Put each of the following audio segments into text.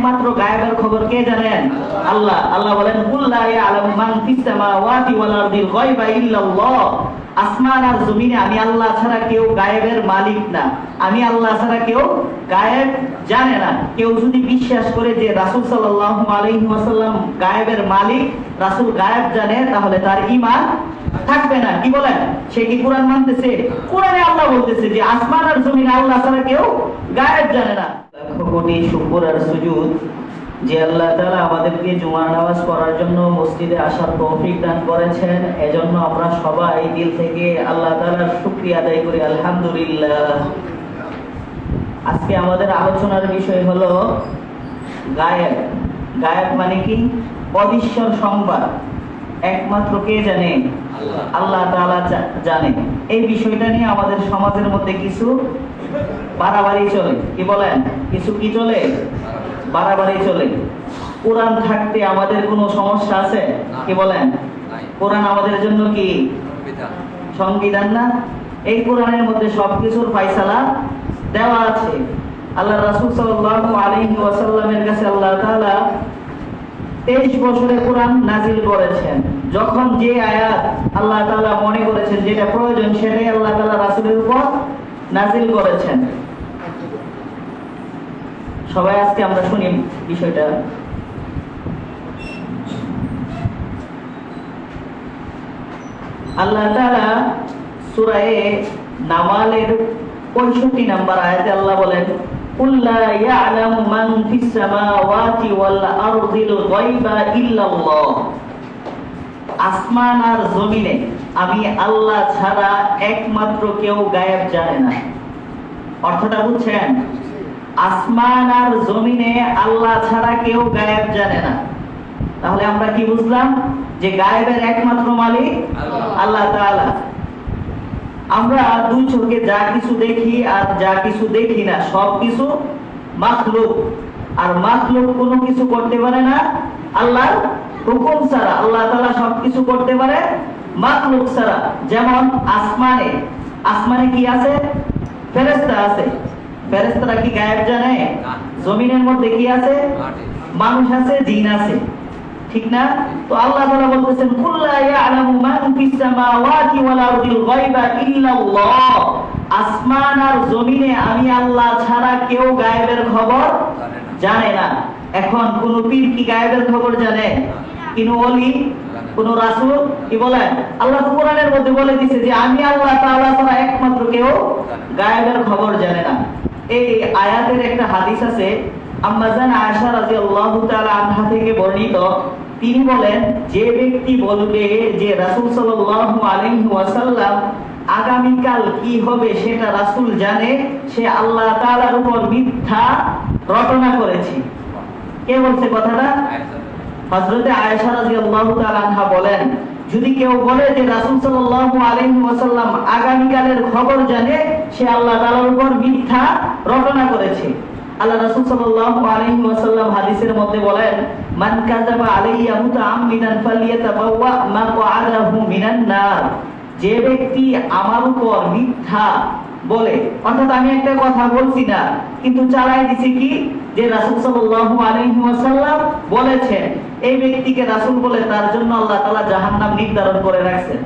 একমাত্র গায়েবের খবর কে জানেন? আল্লাহ। আল্লাহ বলেন, কুল লা ইয়ালামু মান ফিস সামাওয়াতি ওয়াল আরদিল গায়বা ইল্লাল্লাহ। আসমান আর জমিনে আমি আল্লাহ ছাড়া কেউ গায়েবের মালিক না। আমি আল্লাহ ছাড়া কেউ গায়েব জানে না। কেউ যদি বিশ্বাস করে যে রাসূল সাল্লাল্লাহু আলাইহি ওয়াসাল্লাম গায়েবের মালিক, রাসূল গায়েব জানে, তাহলে তার ঈমান থাকবে না। কি বলেন? সে কি কোরআন মানতেছে? কোরআনে আল্লাহ বলতেছে যে, আসমান আর জমিনে আল্লাহ ছাড়া কেউ গায়েব জানে না। কোটি শুকর আর সুজুদ, যে আল্লাহ তাআলা আমাদেরকে জুমার নামাজ পড়ার জন্য মসজিদে আসার তৌফিক দান করেছেন, এজন্য আমরা সবাই দিল থেকে আল্লাহ তাআলার শুকরিয়া আদায় করি, আলহামদুলিল্লাহ। আজকে আমাদের আলোচনার বিষয় হলো গায়েব। গায়েব মানে কি? অবিশ্বর সংবাদ। একমাত্র কে জানে? আল্লাহ তাআলা জা- জানে। এই বিষয়টা নিয়ে আমাদের সমাজের মধ্যে কিছু বাড়াবাড়ি চলে। কি বলেন? কিছু কি চলে? বাড়াবাড়ি চলে। কোরআন থাকতে আমাদের কোনো সমস্যা আছে? কি বলেন? কোরআন আমাদের জন্য কি? সংবিধান না? এই কোরআনের মধ্যে সবকিছুর ফাইসালা দেওয়া আছে। আল্লাহ রাসূল সাল্লাল্লাহু আলাইহি ওয়াসাল্লামের কাছে আল্লাহ 23 বছরে কোরআন নাজিল করেছেন। যখন যে আয়াত আল্লাহ তাআলা মনে করেছেন যেটা প্রয়োজন, সেটাই আল্লাহ তাআলা রাসূলের উপর নাজিল করেছেন। সবাই আজকে আমরা শুনি বিষয়টা। আল্লাহ তাআলা সূরা নামালের 65 নাম্বার আয়াতে আল্লাহ বলেন কুল লা ইয়ালামু মান ফিস সামাওয়াতি ওয়াল আরদিল গায়বা ইল্লাল্লাহ আসমান আর জমিনে আমি আল্লাহ ছাড়া একমাত্র কেউ গায়েব জানে না। অর্থটা বুঝছেন? আসমান আর জমিনে আল্লাহ ছাড়া কেউ গায়েব জানে না। তাহলে আমরা কি বুঝলাম? যে গায়েবের একমাত্র মালিক আমরা দুই চোখে যা কিছু দেখি আর যা কিছু দেখি না সব কিছু মাখলুক। আর মাখলুক কোনো কিছু করতে পারে না আল্লাহর হুকুম ছাড়া। আল্লাহ তাআলা সব কিছু করতে পারে মাখলুক ছাড়া। যেমন আসমানে আসমানে কি আছে? ফেরেশতা আছে। ফেরেশতারা কি গায়েব জানে? জমিনের মধ্যে কি আছে? মানুষ আছে জিন আছে। ঠিক না? তো আল্লাহ তাআলা বলতেছেন, কুল্লা ইয়ালামু মান ফিস সামাওয়াতি ওয়াল আরদিল গায়বা ইল্লাল্লাহ। আসমান আর জমিনে আমি আল্লাহ ছাড়া কেউ গায়েবের খবর জানে না। এখন কোন পীর কি গায়েবের খবর জানে? কোন ওলি? কোন রাসূল? কি বলেন? আল্লাহ কোরআনের মধ্যে বলে দিয়েছে যে, আমি আল্লাহ তাআলা ছাড়া একমাত্র কেউ গায়েবের খবর জানে না। এই আয়াতের একটা হাদিস আছে আম্মাজান রাদিয়াল্লাহু তাআলা আনহা থেকে বর্ণিত, তিনি বলেন, যে ব্যক্তি বলবে যে রাসূল সাল্লাল্লাহু আলাইহি ওয়াসাল্লাম কি হবে সেটা রাসূল জানে, সে আল্লাহ তাআলার উপর মিথ্যা রটনা করেছে। কে বলছে কথাটা? হযরতে আয়েশা রাদিয়াল্লাহু তাআলা আনহা বলেন, যদি কেউ বলে যে রাসূল সাল্লাল্লাহু আলাইহি ওয়াসাল্লাম আগামীকালের খবর জানে, সে আল্লাহ তাআলার উপর মিথ্যা রটনা করেছে। আল্লাহ রাসূল সাল্লাল্লাহু আলাইহি ওয়াসাল্লাম হাদিসের মধ্যে বলেন, মান কাযাবা আলাইয়া মুতাআম্মিদান ফালিয়াতাবাওয়া মাকআদাহু মিনান নার। যে ব্যক্তি আমার উপর মিথ্যা বলে, অর্থাৎ আমি একটা কথা বলছি না, কিন্তু চালাই দিছি কি? যে রাসূল সাল্লাল্লাহু আলাইহি ওয়াসাল্লাম বলেছেন, এই ব্যক্তিকে রাসূল বলে তার জন্য আল্লাহ তাআলা জাহান্নাম নির্ধারণ করে রাখছেন।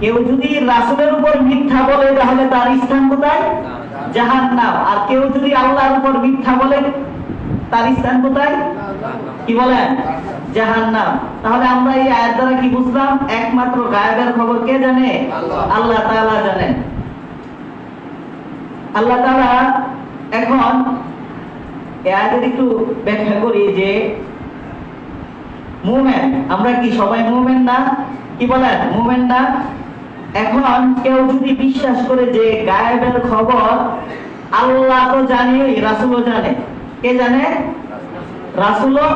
কেউ যদি রাসূলের উপর মিথ্যা বলে, তাহলে তার স্থান কোথায়? জাহান্নাম। আর কেউ যদি আল্লাহর উপর মিথ্যা বলে, তার স্থান কোথায়? কি বলেন? জাহান্নাম। তাহলে আমরা এই আয়াত দ্বারা কি বুঝলাম? একমাত্র গায়েবের খবর কে জানে? আল্লাহ। তাআলা জানেন। আল্লাহ তাআলা এখন আয়াতের একটু ব্যাখ্যা করি যে, মুমেন, আমরা কি সবাই মুমেন না? কি বলেন? মুমেন না? এখন কেউ যদি বিশ্বাস করে যে গায়েবের খবর আল্লাহ তো জানে রাসূলও জানে। কে জানে? রাসূলও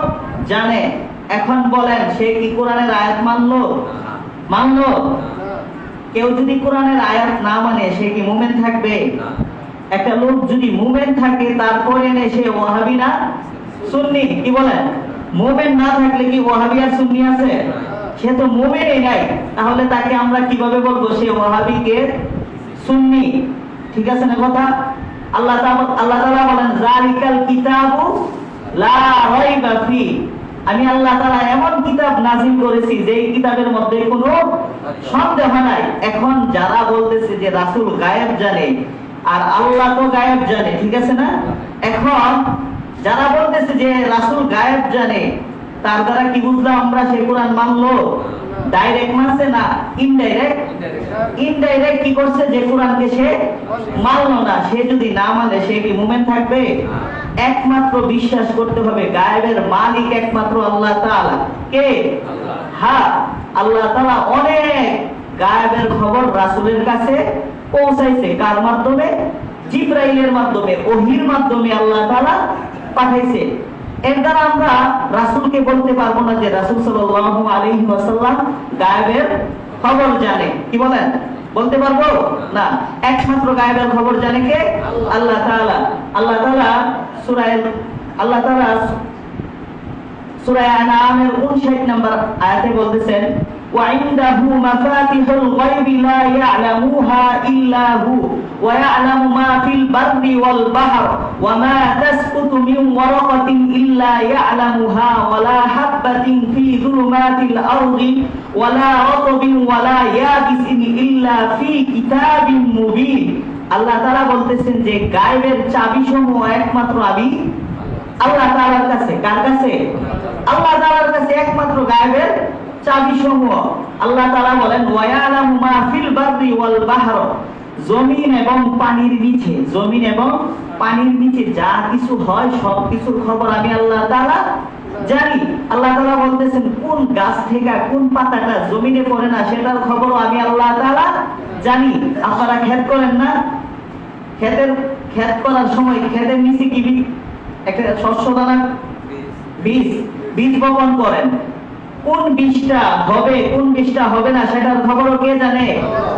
জানে। এখন বলেন, সে কি কোরআনের আয়াত মানলো? মানলো। কেউ যদি কোরআনের আয়াত না মানে সে কি মুমেন থাকবে? একটা লোক যদি মুমেন থাকে, তারপরে নে সে ওয়াহাবি না? সুন্নি, কি বলেন? মুমেন না থাকলে কি ওয়াহাবি আর সুন্নি আছে? সে তো মুমেনই নাই। তাহলে তাকে আমরা কীভাবে বলব? সে ওয়াহাবিকে সুন্নি। ঠিক আছে না কথা? আল্লাহ আল্লাহ তাআলা বলেন জালিকাল কিতাবু লা রাইবা ফি। আমি আল্লাহ তাআলা এমন কিতাব নাযিল করেছি যে কিতাবের মধ্যে কোনো সন্দেহ নাই। এখন যারা বলতেছে যে রাসূল গায়েব জানে, আর আল্লাহ তো গায়েব জানে, ঠিক আছে না? এখন যারা বলতেছে যে রাসূল গায়েব জানে তার দ্বারা কি বুঝলাম আমরা সে কোরআন মানলো? ডাইরেক্ট মানছে না ইনডাইরেক্ট ইনডাইরেক্ট কি করছে যে কোরআনকে সে মানলো না? সে যদি না মানে সে কি মুমেন্ট থাকবে? একমাত্র বিশ্বাস করতে হবে গায়েবের মালিক একমাত্র আল্লাহ তাআলা। কে? হ্যাঁ আল্লাহ তাআলা অনেক গায়েবের খবর রাসূলের কাছে পৌঁছাইছে। কার মাধ্যমে? জিব্রাইলের মাধ্যমে, ওহির মাধ্যমে আল্লাহ তাআলা পাঠাইছে। এর দ্বারা আমরা রাসুলকে বলতে পারব না যে রাসুল সাল্লাহ আলী ওয়াসাল্লাম গায়েবের খবর জানে। কি বলেন? বলতে পারব? না। একমাত্র গায়েবের খবর জানে কে? আল্লাহ তাআলা। আল্লাহ তাআলা সূরা আল্লাহ তাআলা সূরা আনআমের 59 নম্বর আয়াতে বলতেছেন وعنده مفاتح الغيب لا يعلمها إلا هو ويعلم ما في البر والبحر وما تسقط من ورقة إلا يعلمها ولا حبة في ظلمات الأرض ولا رطب ولا يابس إلا في كتاب مبين আল্লাহ তাআলা বলতেছেন যে গায়েবের চাবি সমূহ একমাত্র আমি আল্লাহ তাআলার কাছে কার কাছে আল্লাহ তাআলার কাছে একমাত্র গায়েবের চাবি সমূহ আল্লাহ বলেন জমিন এবং পানির নিচে, জমিন এবং পানির নিচে যা কিছু হয়, সব কিছুর খবর আমি আল্লাহ জানি। আল্লাহ বলতেছেন, কোন গাছ থেকে কোন পাতাটা জমিনে পড়ে না, সেটার খবর আমি আল্লাহ জানি। আপনারা খেত করেন না? ক্ষেতের ক্ষেত করার সময় ক্ষেতের নিচে কি একটা শস্য দানা? বীজ। বীজ বপন করেন। কোন বীজটা হবে, কোন বীজটা হবে না, সেটার খবরও কে জানে?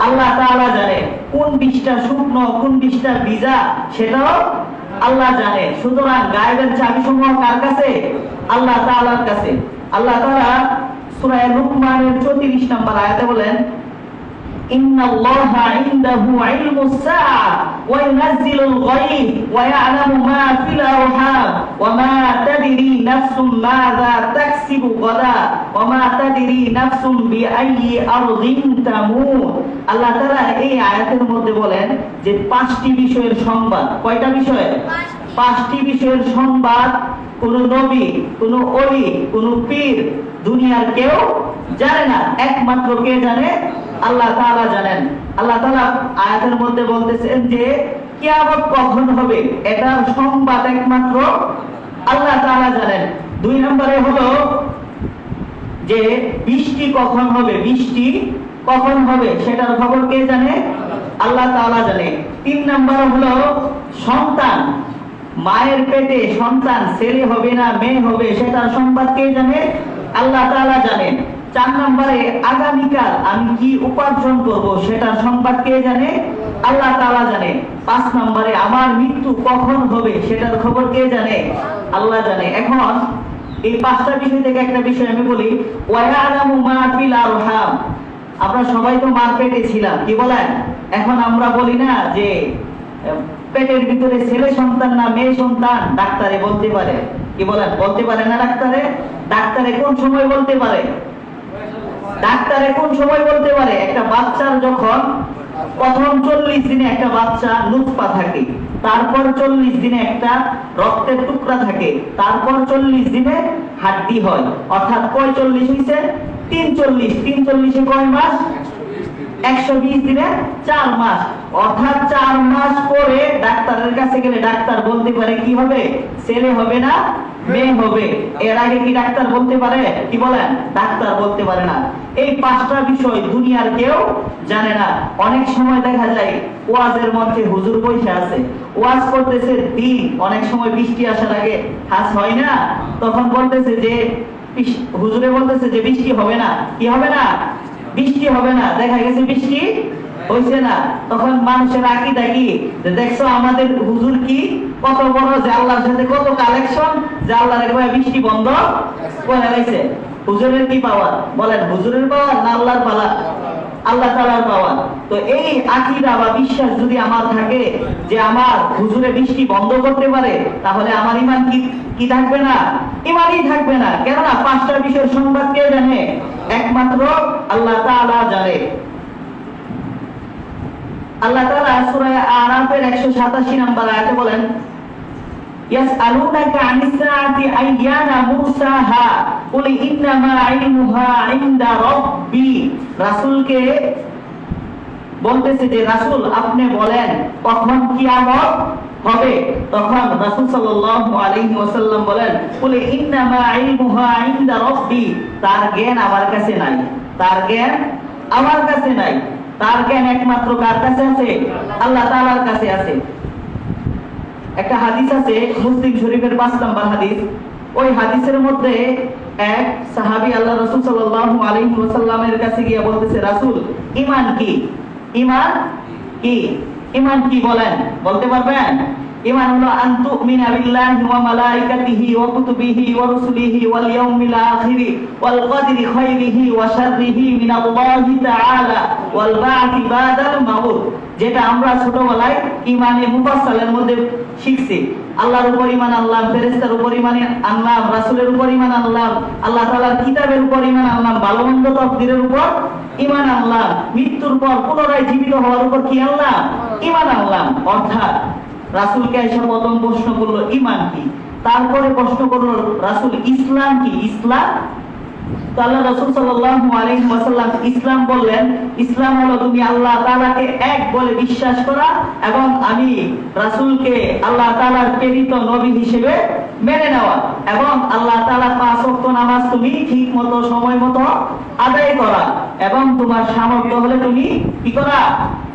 আল্লাহ তাআলা জানে। কোন বীজটা শুকনো, কোন বিষটা ভিজা, সেটাও আল্লাহ জানে। সুতরাং গায়েবের চাবি সমূহ কার কাছে? আল্লাহ তাআলার কাছে। আল্লাহ তাআলা সূরা লুকমানের 34 নম্বর আয়াতে বলেন إن الله عنده علم الساعة وينزل الغيب ويعلم ما في الأرحام وما تدري نفس ماذا تكسب غدا وما تدري نفس بأي أرض تموت আল্লাহ তাআলা এই আয়াতের মধ্যে বলেন যে পাঁচটি বিষয়ের সংবাদ কয়টা বিষয় পাঁচটি বিষয়ের সংবাদ, কোন নবী, কোন অলি কোন পীর দুনিয়ার কেউ জানে না। একমাত্র কে জানে? আল্লাহ তাআলা জানেন। আল্লাহ তাআলা আয়াতের মধ্যে বলতেছেন যে কখন হবে? এটার সংবাদ একমাত্র আল্লাহ জানেন। দুই নম্বরে হলো যে, বৃষ্টি কখন হবে? বৃষ্টি কখন হবে? সেটার খবর কে জানে? আল্লাহ তাআলা জানে। তিন নম্বর হলো সন্তান। মায়ের পেটে সন্তান, ছেলে হবে না, মেয়ে হবে সেটার সংবাদ কে জানে? আল্লাহ তাআলা জানেন। চার নম্বরে, আগামীকাল আমি কি উপার্জন করব সেটার সংবাদ কে জানে? আল্লাহ তাআলা জানে পাঁচ নম্বরে, আমার মৃত্যু কখন হবে সেটার খবর কে জানে? আল্লাহ জানে। এখন এই পাঁচটা বিষয় থেকে একটা বিষয় আমি বলি আমরা সবাই তো মার্কেটে ছিলাম, কি বলেন? এখন আমরা বলি না যে পেটের ভিতরে ছেলে সন্তান না মেয়ে সন্তান, ডাক্তারে বলতে পারে। কি বলেন? বলতে পারে না ডাক্তারে? ডাক্তারে কোন সময় বলতে পারে? ডাক্তারে কোন সময় বলতে পারে? একটা বাচ্চার যখন প্রথম চল্লিশ দিনে একটা বাচ্চা নুৎপা থাকে, তারপর চল্লিশ দিনে একটা রক্তের টুকরা থাকে, তারপর চল্লিশ দিনে হাড্ডি হয়। অর্থাৎ কয় চল্লিশ হয়েছে তিন চল্লিশ। তিন চল্লিশে কয় মাস? একশো মাস। অর্থাৎ মাস পরে ডাক্তারের কাছে গেলে ডাক্তার বলতে পারে, কি হবে? ছেলে হবে না? মেয়ে হবে? এর আগে কি ডাক্তার বলতে পারে? কি বলেন ডাক্তার বলতে পারে না। এই পাঁচটা বিষয় দুনিয়ার কেউ জানে না। অনেক সময় দেখা যায়, ওয়াজের হুজুর বসে আছে। ওয়াজ করতেছে দিন, অনেক সময় বৃষ্টি আসার আগে হাস হয় না। তখন বলতেছে যে হুজুরে বলতেছে যে বৃষ্টি হবে না। কি হবে না? বৃষ্টি হবে না, দেখা গেছে বৃষ্টি হইছে না। তখন মানুষের আকিদা কি? যে দেখছ আমাদের হুজুর কি? কত বড় যে আল্লাহর সাথে কত কালেকশন যে আল্লাহর একবার বৃষ্টি বন্ধ করে রাখছে হুজুরের কি পাওয়ার? বলেন, হুজুরের পাওয়ার না আল্লাহর পাওয়ার? আল্লাহ তাআলার পাওয়ার। তো এই আকিদা বা বিশ্বাস যদি আমার থাকে যে আমার হুজুরে বৃষ্টি বন্ধ করতে পারে, তাহলে আমার ইমান কি কি থাকবে না? ইমানই থাকবে না। কেননা পাঁচটা বিষয়ের সংবাদ কে জানে? একমাত্র আল্লাহ জানে। আল্লাহ আরাফের 187 নম্বর আয়াতে বলেন বলতেছে যে, রাসূল, আপনি বলেন, কখন কিয়ামত হবে, তখন রাসূল সাল্লাল্লাহু আলাইহি ওয়াসাল্লাম বলেন, কুল ইন্নামা ইলমুহা ইনদা রাব্বি। তার জ্ঞান আমার কাছে নাই, তার জ্ঞান আমার কাছে নাই, তার জ্ঞান একমাত্র কার কাছে আছে? আল্লাহ তাআলার কাছে আছে। একটা হাদিস আছে, মুসলিম শরীফের পাঁচ নাম্বার হাদিস। ওই হাদিসের মধ্যে এক সাহাবী আল্লাহ রাসূল সাল্লাল্লাহু আলাইহি ওয়াসাল্লামের কাছে গিয়ে বলতেছে, রাসূল, ঈমান কি? ঈমান কি? ঈমান কি বলেন? বলতে পারবেন? ইমান হলো আন্তু মিনা বিল্লাহি ওয়া মালাইকাতিহি ওয়া কুতুবিহি ওয়া রুসুলিহি ওয়াল ইয়াউমিল আখির ওয়াল কদরি খাইরিহি ওয়া শাররিহি মিনাল্লাহি তাআলা ওয়াল বা'থি বাদাল মাউত। যেটা আমরা ছোটবেলায় ইমানে মধ্যে আল্লাহর উপর ফেরেশতার উপর রাসূলের উপর আনলাম আল্লাহ কিতাবের উপর তাকদীরের উপর আনলাম মৃত্যুর পর পুনরায় জীবিত হওয়ার উপর কি আনলাম ঈমান আনলাম অর্থাৎ এসে প্রথম প্রশ্ন করল, ঈমান কি? তারপরে প্রশ্ন করল, রাসূল ইসলাম কি? ইসলাম আল্লাহ সাল্লাল্লাহু আলাইহি ওয়াসাল্লাম ইসলাম বললেন, ইসলাম হলো তুমি আল্লাহ তাআলাকে এক বলে বিশ্বাস করা এবং আমি রাসূলকে আল্লাহ তাআলার প্রেরিত নবী হিসেবে মেনে নেওয়া এবং আল্লাহ তাআলা পাঁচ ওয়াক্ত নামাজ তুমি ঠিকমতো আদায় করা এবং তোমার সামর্থ্য হলে তুমি কি করা?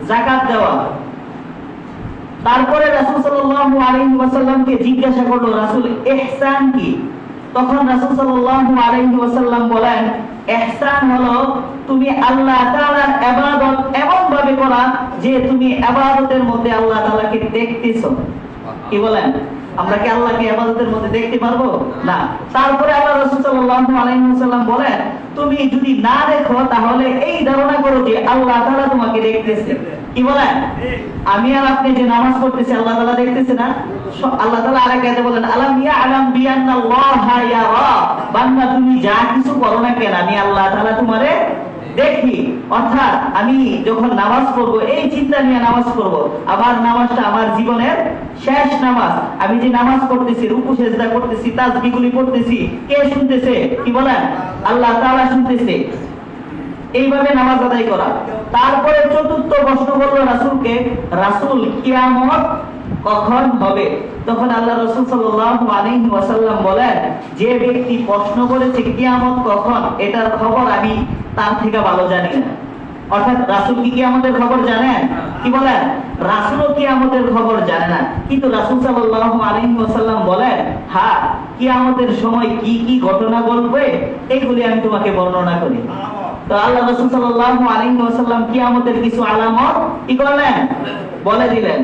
যাকাত দেওয়া। তারপরে রাসূল সাল্লাল্লাহু আলাইহি ওয়াসাল্লামকে জিজ্ঞাসা করল, রাসূল ইহসান কি? তখন রাসূল সাল্লাল্লাহু আলাইহি ওয়াসাল্লাম বলেন ইহসান হলো তুমি আল্লাহ তাআলার ইবাদত এমন ভাবে করা যে তুমি ইবাদতের মধ্যে আল্লাহ তাআলাকে দেখতেছো। কি বলেন? আমরা কি আল্লাহকে ইবাদতের মধ্যে দেখতে পারব? না। তারপরে আল্লাহ রাসূল সাল্লাল্লাহু আলাইহি ওয়াসাল্লাম বলেন, তুমি যদি না দেখো, তাহলে এই ধারণা করো যে আল্লাহ তাআলা তোমাকে দেখতেছে। কি বলেন আমি আর আপনি যে নামাজ পড়তেছি, আল্লাহ দেখতেছে না? আল্লাহ আরেক আয়াতে বলেন আলাম বিআন্নাল্লাহা ইয়ারা? বান্দা, তুমি যা কিছু করো না কেন, আমি আল্লাহ তোমারে দেখি। অর্থাৎ আমি যখন নামাজ পড়ব, এই চিন্তা নিয়ে নামাজ পড়ব। আমার নামাজটা আমার জীবনের শেষ নামাজ। আমি যে নামাজ পড়তেছি, রুকু, সেজদা করতেছি, তাসবিহগুলি পড়তেছি, কে শুনতেছে? কি বলেন? আল্লাহ তাআলা শুনতেছে। এইভাবে নামাজ আদায় করা। তারপরে চতুর্থ প্রশ্ন করল রাসূলকে, রাসূল কিয়ামত কখন হবে? তখন আল্লাহ রাসূল ওয়াসাল্লাম বলেন, যে ব্যক্তি প্রশ্ন করেছে কিয়ামত কখন, এটার খবর আমি তার থেকে ভালো জানি না। অর্থাৎ রাসূল কি কিয়ামতের খবর জানেন? কি বলেন? খবর জানে না। কিন্তু রাসূল ওয়াসাল্লাম বলেন হ্যাঁ কিয়ামতের সময় কি কি ঘটনা ঘটবে, এগুলি আমি তোমাকে বর্ণনা করি। তো আল্লাহ রাসূল সাল্লাল্লাহু আলাইহি ওয়াসাল্লাম আমাদের কিছু আলামত কি করলেন? বলে দিলেন।